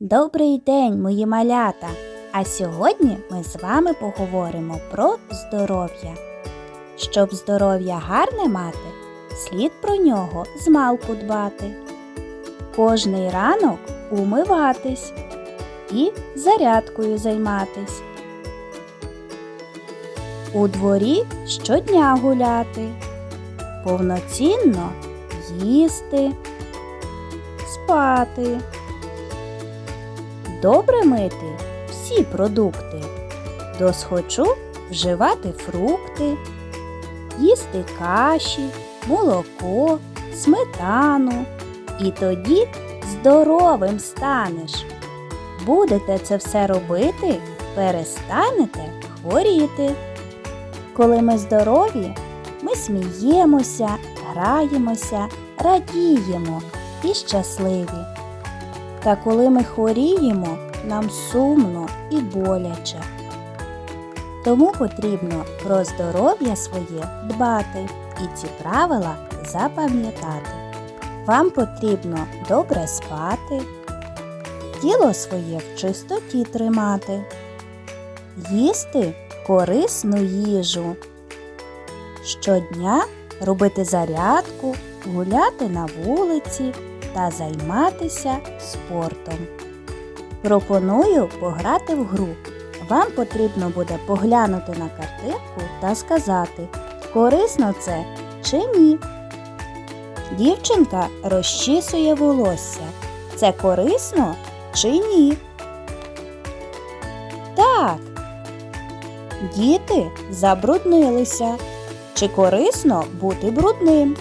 Добрий день, мої малята! А сьогодні ми з вами поговоримо про здоров'я. Щоб здоров'я гарне мати, слід про нього змалку дбати. Кожний ранок умиватись і зарядкою займатись. У дворі щодня гуляти, повноцінно їсти, спати. Добре мити всі продукти, досхочу вживати фрукти, їсти каші, молоко, сметану. І тоді здоровим станеш. Будете це все робити, перестанете хворіти. Коли ми здорові, ми сміємося, граємося, радіємо і щасливі. Та коли ми хворіємо, нам сумно і боляче. Тому потрібно про здоров'я своє дбати і ці правила запам'ятати. Вам потрібно добре спати, тіло своє в чистоті тримати, їсти корисну їжу. Щодня робити зарядку, гуляти на вулиці та займатися спортом. Пропоную пограти в гру. Вам потрібно буде поглянути на картинку та сказати, корисно це чи ні. Дівчинка розчісує волосся. Це корисно чи ні? Так. Діти забруднилися. Чи корисно бути брудним?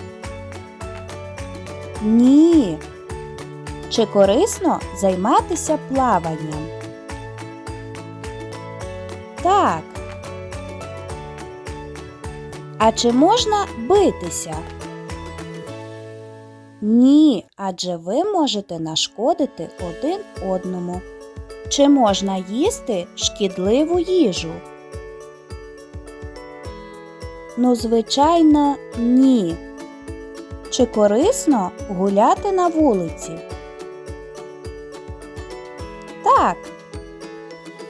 Ні. Чи корисно займатися плаванням? Так. А чи можна битися? Ні, адже ви можете нашкодити один одному. Чи можна їсти шкідливу їжу? Ну, звичайно, ні. Чи корисно гуляти на вулиці? Так.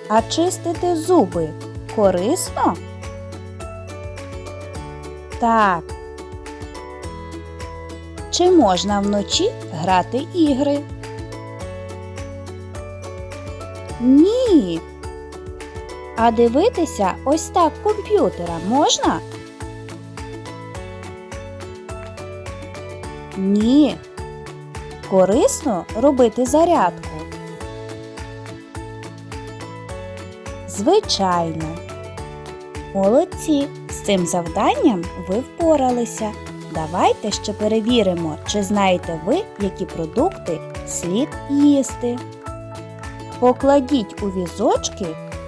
А чистити зуби корисно? Так. Чи можна вночі грати ігри? Ні. А дивитися ось так комп'ютера можна? Ні. Корисно робити зарядку. Звичайно. Молодці. З цим завданням ви впоралися. Давайте ще перевіримо, чи знаєте ви, які продукти слід їсти. Покладіть у візочки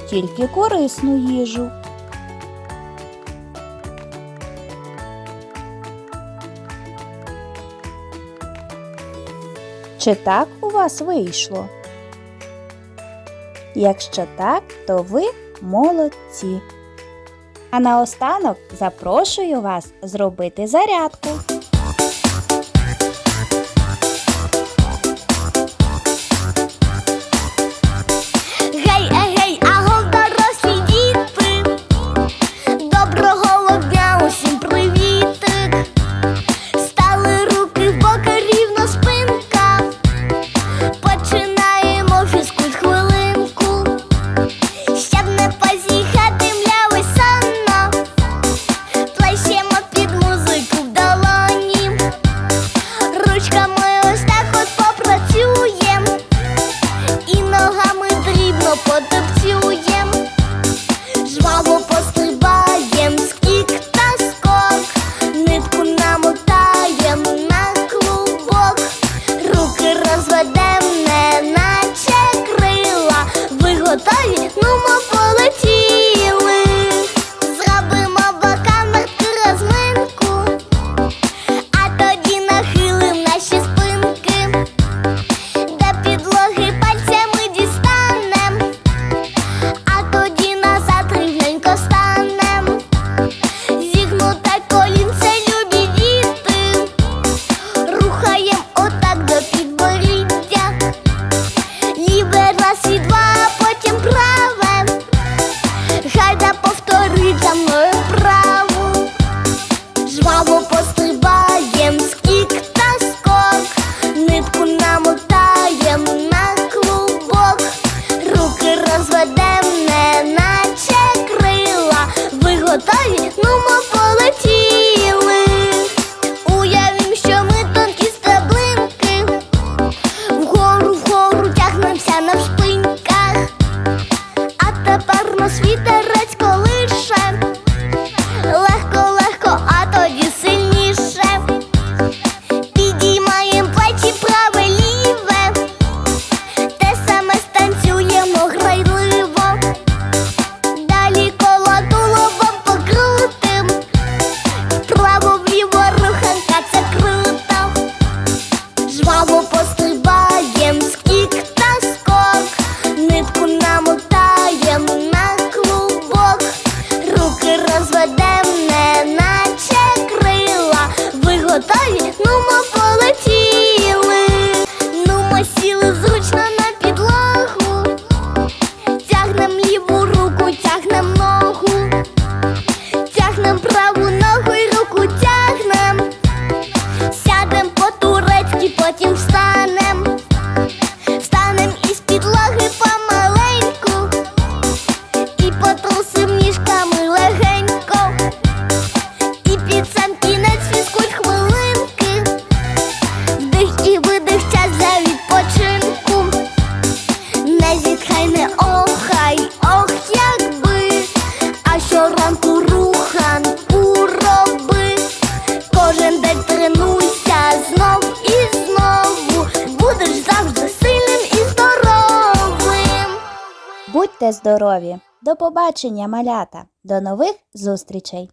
тільки корисну їжу. Чи так у вас вийшло? Якщо так, то ви молодці. А наостанок запрошую вас зробити зарядку. good. готові? Ну, потім Здорові! До побачення, малята! До нових зустрічей!